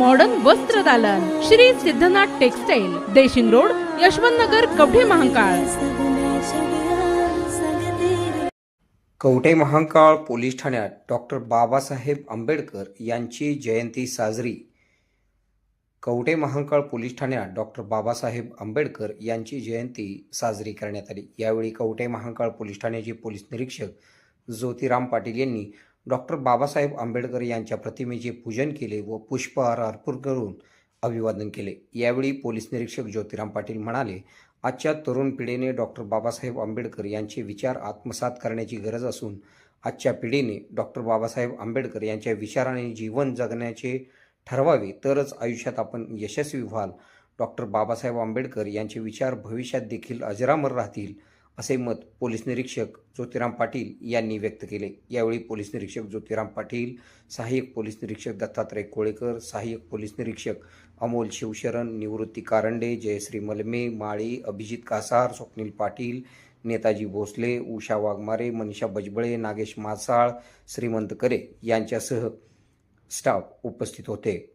Modern वस्त्र दालन. Shri Siddhanath textile Deshing road Yashwant Nagar Kavathe Mahakal. Kavathe Mahakal police ठाण्यात doctor Babasaheb Ambedkar यांची जयंती साजरी. कवठे महांकाळ पोलीस ठाण्यात डॉक्टर बाबासाहेब आंबेडकर यांची जयंती साजरी करण्यात आली. यावेळी कवठे महांकाळ पोलीस ठाण्याचे पोलीस निरीक्षक ज्योतिराम पाटील यांनी डॉक्टर बाबासाहेब आंबेडकर यांच्या प्रतिमेचे पूजन केले व पुष्पहार अर्पण करून अभिवादन केले. यावेळी पोलीस निरीक्षक ज्योतिराम पाटील म्हणाले आजच्या तरुण पिढीने डॉक्टर बाबासाहेब आंबेडकर यांचे विचार आत्मसात करण्याची गरज असून आजच्या पिढीने डॉक्टर बाबासाहेब आंबेडकर यांच्या विचाराने जीवन जगण्याचे ठरवावे तरच आयुष्यात आपण यशस्वी व्हाल. डॉक्टर बाबासाहेब आंबेडकर यांचे विचार भविष्यात देखील अजरामर राहतील. असे मत पोलीस निरीक्षक ज्योतिराम पाटील यांनी व्यक्त केले. यावेळी पोलीस निरीक्षक ज्योतिराम पाटील सहाय्यक पोलीस निरीक्षक दत्तात्रय कोळेकर सहाय्यक पोलीस निरीक्षक अमोल शिवशरण निवृत्ती कारंडे जयश्री मलमे माळी अभिजित कासार स्वप्नील पाटील नेताजी भोसले उषा वाघमारे मनीषा बजबळे नागेश मासाळ श्रीमंत करे यांच्यासह स्टाफ उपस्थित होते.